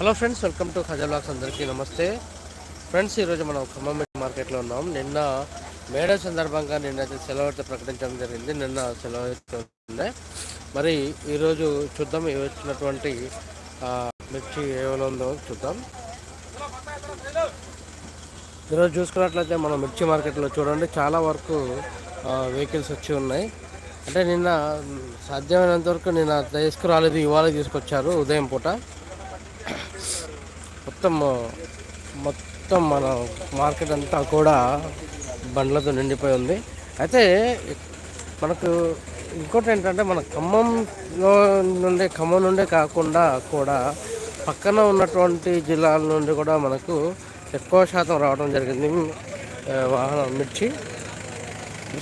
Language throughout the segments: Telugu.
Hello friends welcome to Khaja vlogs అందరికీ నమస్తే. ఫ్రెండ్స్ ఈరోజు మనం ఖమ్మం మార్కెట్లో ఉన్నాం. నిన్న మేడే సందర్భంగా నిన్న సెలవు అయితే ప్రకటించడం జరిగింది. నిన్న సెలవు అయితే మరి ఈరోజు చూద్దాం వచ్చినటువంటి మిర్చి ఏమైనా ఉందో చూద్దాం. ఈరోజు చూసుకున్నట్లయితే మనం మిర్చి మార్కెట్లో చూడండి. చాలా వరకు వెహికల్స్ వచ్చి ఉన్నాయి. అంటే నిన్న సాధ్యమైనంత వరకు నిన్న తీసుకురాలేదు ఇవాళ తీసుకొచ్చారు ఉదయం పూట. మొత్తం మొత్తం మన మార్కెట్ అంతా కూడా బండ్లతో నిండిపోయి ఉంది. అయితే మనకు ఇంకోటి ఏంటంటే మన ఖమ్మంలో నుండి ఖమ్మం నుండే కాకుండా కూడా పక్కన ఉన్నటువంటి జిల్లాల నుండి కూడా మనకు ఎక్కువ శాతం రావడం జరిగింది. వాహనం మిర్చి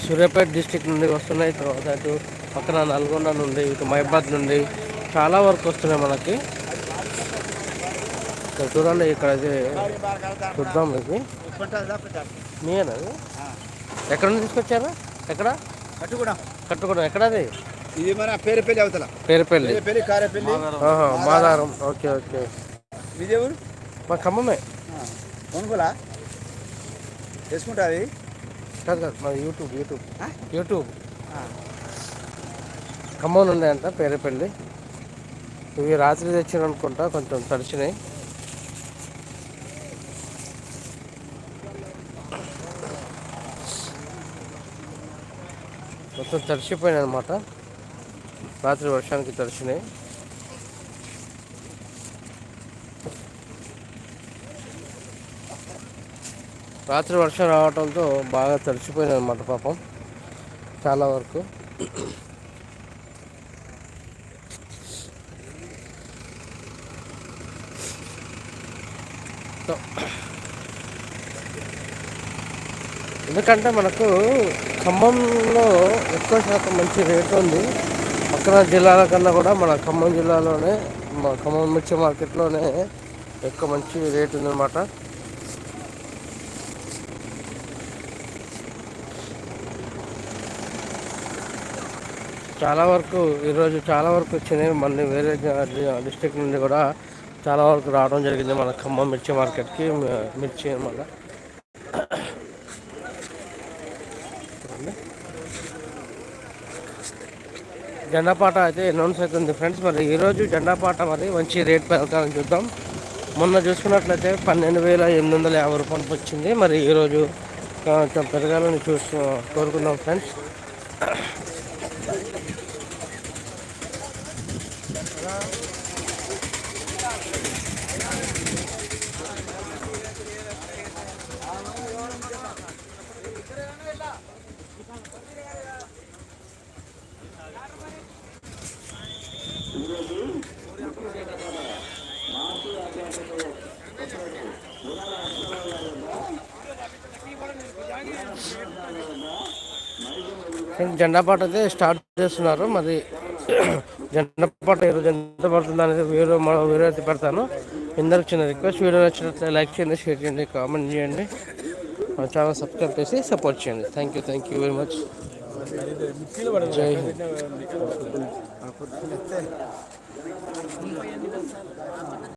సూర్యాపేట డిస్టిక్ నుండి వస్తున్నాయి. తర్వాత అటు పక్కన నల్గొండ నుండి ఇటు మహిబాద్ నుండి చాలా వరకు వస్తున్నాయి మనకి. ఇక్కడ చూడండి ఇక్కడ చూద్దాం మీకు మీనా ఇది? ఎక్కడ నుంచి తీసుకొచ్చారు? ఎక్కడ? కట్టుకుడా. కట్టుకోవడం ఎక్కడ అది ఇది మన పేరుపల్లి అవతల. పేరుపల్లి. పేరుపల్లి కారేపల్లి. మాదారం. Okay okay. ఎవరు? మా ఖమ్మమే. కొనుక్కోలా చేసుకుంటుంది కాదు కాదు మా యూట్యూబ్ యూట్యూబ్? యూట్యూబ్. ఖమ్మం అంట పేరుపల్లి. ఇవి రాత్రి తెచ్చిన అనుకుంటా కొంచెం తడిచినాయి. మొత్తం తడిచిపోయినాయి అనమాట రాత్రి వర్షానికి తడిచినాయి. రాత్రి వర్షం రావడంతో బాగా తడిచిపోయినాయి అనమాట పాపం. చాలా వరకు. సో, ఎందుకంటే మనకు ఖమ్మంలో ఎక్కువ శాతం మంచి రేట్ ఉంది. పక్కన జిల్లాల కన్నా కూడా మన ఖమ్మం జిల్లాలోనే మా ఖమ్మం మిర్చి మార్కెట్లోనే ఎక్కువ మంచి రేట్ ఉందన్నమాట. చాలా వరకు ఈరోజు చాలా వరకు వచ్చినాయి. మళ్ళీ వేరే డిస్టిక్ నుండి కూడా చాలా వరకు రావడం జరిగింది మన ఖమ్మం మిర్చి మార్కెట్కి. మిర్చి అనమాట. జెండాపాట అయితే అనౌన్స్ అవుతుంది ఫ్రెండ్స్ మరి ఈరోజు జెండాపాట మరి మంచి రేట్ పెరగాలని చూద్దాం. మొన్న చూసుకున్నట్లయితే పన్నెండు వేల ఎనిమిది వందల యాభై రూపాయలకు వచ్చింది. మరి ఈరోజు కొంచెం పెరగాలని చూస్తూ కోరుకుందాం ఫ్రెండ్స్ జెండా పాట అయితే స్టార్ట్ చేస్తున్నారు. మరి జెండా పాట ఈరోజు ఎంత పడుతుంది అనేది వీడియో మరో వీడియో అయితే పెడతాను. ఇందరికి చిన్న రిక్వెస్ట్ వీడియో నచ్చినట్లయితే లైక్ చేయండి షేర్ చేయండి కామెంట్ చేయండి. మన ఛానల్ సబ్స్క్రైబ్ చేసి సపోర్ట్ చేయండి. Thank you thank you very much Jai Hind.